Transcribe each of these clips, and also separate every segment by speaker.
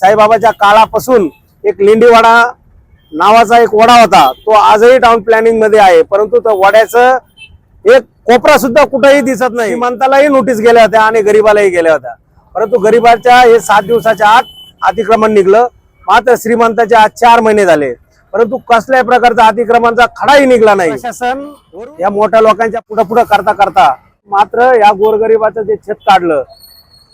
Speaker 1: साईबाबाच्या काळापासून एक लेंडीवाडा नावाचा एक वडा होता. तो आजही टाउन प्लॅनिंगमध्ये आहे. परंतु तो वड्याचं एक कोपरा सुद्धा कुठेही दिसत नाही. श्रीमंतालाही नोटीस गेल्या होत्या आणि गरीबालाही गेल्या होत्या. परंतु गरीबाच्या हे सात दिवसाच्या आत अतिक्रमण निघलं. मात्र श्रीमंताचे आज चार महिने झाले. परंतु कसल्याही प्रकारचा अतिक्रमणचा खडाही निघला नाही. प्रशासन या मोठ्या लोकांच्या पुढे पुढे करता करता मात्र या गोरगरिबाचं जे छत काढलं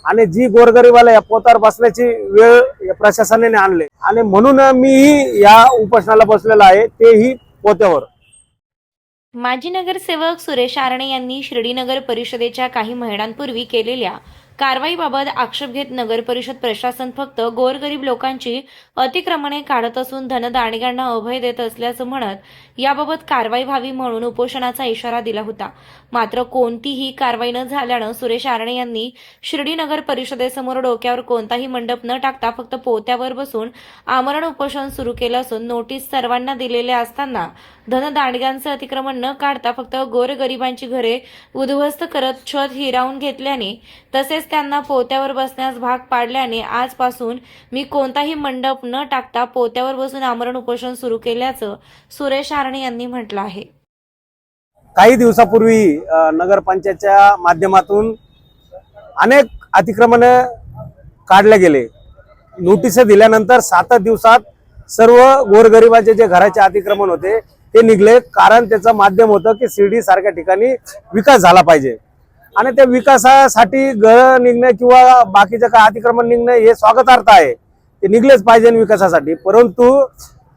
Speaker 1: आणि जी गोरगरिबाला या पोतावर बसण्याची वेळ प्रशासनाने आणले. आणि म्हणून मी या उपोषणाला बसलेला आहे तेही पोत्यावर.
Speaker 2: माजी नगरसेवक सुरेश आरणे यांनी शिर्डीनगर परिषदेच्या काही महिन्यांपूर्वी केलेल्या कारवाईबाबत आक्षेप घेत नगर परिषद प्रशासन फक्त गोरगरीब लोकांची अतिक्रमणे काढत असून धनदाणग्यांना अभय देत असल्याचं म्हणत याबाबत कारवाई व्हावी म्हणून उपोषणाचा इशारा दिला होता. मात्र कोणतीही कारवाई न झाल्यानं सुरेश आरणे यांनी शिर्डी नगर परिषदेसमोर डोक्यावर कोणताही मंडप न टाकता फक्त पोत्यावर बसून आमरण उपोषण सुरू केलं असून नोटीस सर्वांना दिलेले असताना धनदांडग्यांचं अतिक्रमण न काढता फक्त गोरगरिबांची घरे उद्ध्वस्त करत छत हिरावून घेतल्याने तसेच त्यांना पोत्यावर बसण्यास भाग पाडल्याने आजपासून मी कोणताही मंडप न टाकता पोत्यावर बसून आमरण उपोषण सुरू केल्याचं सुरेश आरणे यांनी म्हटलं आहे.
Speaker 1: काही दिवसापूर्वी नगरपंचायतच्या माध्यमातून अनेक अतिक्रमण काढले गेले. नोटीस दिल्यानंतर सात दिवसात सर्व गोरगरिबाचे जे घराचे अतिक्रमण होते ते निघले. कारण त्याचं माध्यम होतं की शिर्डी सारख्या ठिकाणी विकास झाला पाहिजे. आणि त्या विकासासाठी घर निघणं किंवा बाकीचं काय अतिक्रमण निघणं हे स्वागतार्थ आहे. ते निघलेच पाहिजे विकासासाठी. परंतु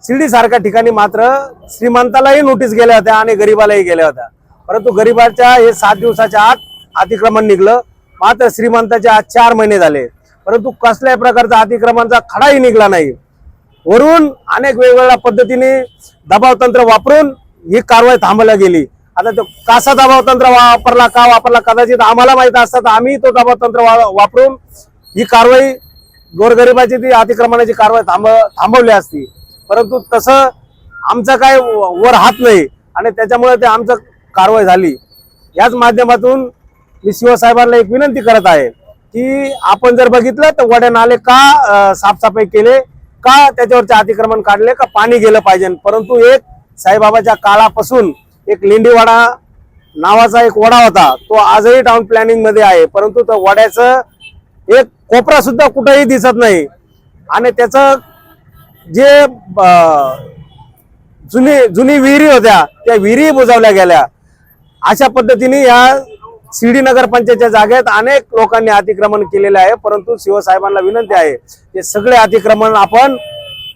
Speaker 1: शिर्डी सारख्या ठिकाणी मात्र श्रीमंतालाही नोटीस गेल्या होत्या आणि गरीबालाही गेल्या होत्या. परंतु गरीबाच्या हे सात दिवसाच्या आत अतिक्रमण निघलं. मात्र श्रीमंताचे आज चार महिने झाले. परंतु कसल्याही प्रकारचा अतिक्रमणचा खडाही निघला नाही. वरून अनेक वेगवेगळ्या पद्धतीने दबाव तंत्र वापरून ही कारवाई थांबवल्या गेली. आता तो कसा दबाव तंत्र वापरला का वापरला कदाचित आम्हाला माहीत असतात आम्ही तो दबाव तंत्र वा- वापरून ही कारवाई गोरगरिबाची ती अतिक्रमणाची कारवाई थांब थांबवली असती. परंतु तसं आमचा काय व- वर हात नाही आणि त्याच्यामुळे ते आमचं कारवाई झाली. याच माध्यमातून मी शिवसाहेबांना एक विनंती करत आहे की आपण जर बघितलं तर वड्या नाले का साफसफाई केले का त्याच्यावरचे अतिक्रमण काढले का पाणी गेलं पाहिजे. परंतु एक साईबाबाच्या काळापासून एक लिंडीवाडा नावाचा एक वडा होता. तो आजही टाउन प्लॅनिंगमध्ये आहे. परंतु त्या वड्याचं एक कोपरा सुद्धा कुठेही दिसत नाही. आणि त्याचं जे जुनी जुनी विहिरी होत्या त्या विहिरी बुजवल्या गेल्या. अशा पद्धतीने या शिर्डी नगर पंचायतच्या जागेत अनेक लोकांनी अतिक्रमण केलेले आहे. परंतु शिवसाहेबांना विनंती आहे हे सगळे अतिक्रमण आपण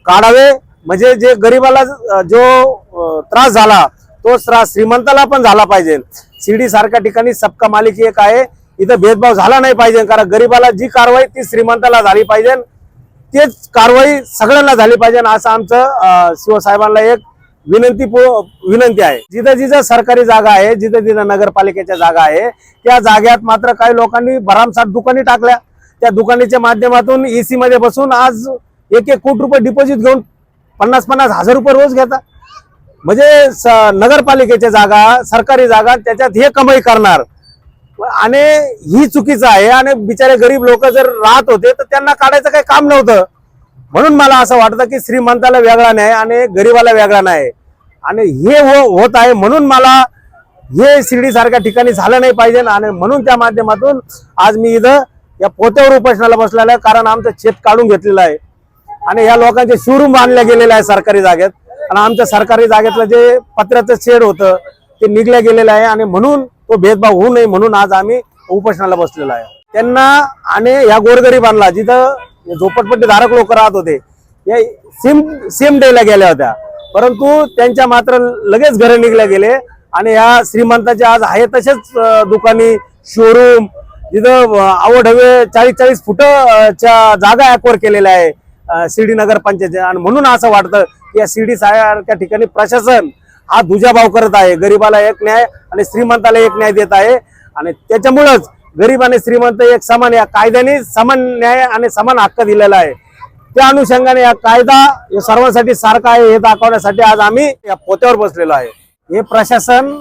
Speaker 1: काढावे. म्हणजे जे गरीबाला जो त्रास झाला तो त्रास श्रीमंताला पण झाला पाहिजे. शिर्डी सारख्या ठिकाणी सबका मालिकी एक आहे. इथं भेदभाव झाला नाही पाहिजे कारण गरीबाला जी कारवाई ती श्रीमंताला झाली पाहिजे. तेच कारवाई सगळ्यांना झाली पाहिजे असं आमचं शिवसाहेबांना एक विनंती विनंती आहे. जिथं जिथं सरकारी जागा आहे जिथं जिथं नगरपालिकेच्या जागा आहे त्या जाग्यात मात्र काही लोकांनी भरामसाठ दुकानी टाकल्या. त्या दुकानीच्या माध्यमातून एसी मध्ये बसून आज एक एक कोटी रुपये डिपॉझिट घेऊन पन्नास पन्नास हजार रुपये रोज घेतात. म्हणजे स- नगरपालिकेच्या जागा सरकारी जागा त्याच्यात हे कमाई करणार. आणि ही चुकीचं आहे आणि बिचारे गरीब लोक जर राहत होते तर त्यांना काढायचं काही काम नव्हतं. म्हणून मला असं वाटतं की श्रीमंताला वेगळा नाही आणि गरीबाला वेगळा नाही आणि हे हो होत आहे म्हणून मला हे शिर्डी सारख्या ठिकाणी झालं नाही पाहिजे. आणि म्हणून त्या माध्यमातून आज मी इथं या पोत्यावर उपोषणाला बसलेलं आहे कारण आमचं शेत काढून घेतलेलं आहे. आणि या लोकांचे शोरूम बांधल्या गेलेले आहे सरकारी जागेत. आणि आमच्या सरकारी जागेतलं जे पत्र्याचं शेड होतं ते निघल्या गेलेलं आहे आणि म्हणून तो भेदभाव होऊ नये म्हणून आज आम्ही उपोषणाला बसलेलो आहे. त्यांना आणि या गोरगरीबांना जिथं झोपटपट्टी धारक लोक राहत होते या सेम सेम डेला गेल्या होत्या. परंतु त्यांच्या मात्र लगेच घरे निघल्या गेले आणि या श्रीमंताच्या आज आहे तसेच दुकानी शोरूम जिथं आवडवे चाळीस चाळीस फुटच्या जागा ऍक्वर केलेल्या आहे शिर्डी नगर पंचायत आणि म्हणून असं वाटतं या शिर्डी सारख्या ठिकाणी प्रशासन हा दुजाभाव करत आहे. गरीबाला एक न्याय आणि श्रीमंताला एक न्याय देत आहे. आणि त्याच्यामुळंच गरीब आणि श्रीमंत एक समान या कायद्याने समान न्याय आणि समान हक्क दिलेला आहे. त्या अनुषंगाने या कायदा सर्वांसाठी सारखा आहे हे दाखवण्यासाठी आज आम्ही या पोत्यावर बसलेलो आहे. हे प्रशासन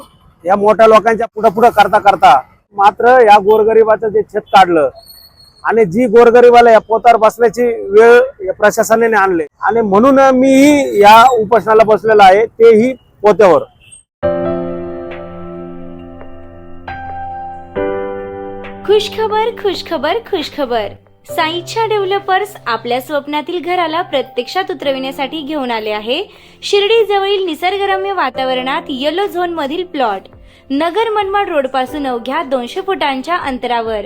Speaker 1: या मोठ्या लोकांच्या पुढं पुढं करता करता मात्र या गोरगरिबाचं जे छत काढलं आणि जी गोरगरीबाला या पोतावर बसण्याची वेळ प्रशासनाने आणले. आणि म्हणून मीही या उपोषणाला बसलेलो आहे तेही पोत्यावर.
Speaker 2: खुशखबर खुशखबर खुशखबर. साईच्या डेव्हलपर्स आपल्या स्वप्नातील घराला प्रत्यक्षात उतरविण्यासाठी घेऊन आले आहे. शिर्डी जवळील निसर्गरम्य वातावरणात येलो झोन मधील प्लॉट नगर मनमाड रोडपासून अवघ्या दोनशे फुटांच्या अंतरावर.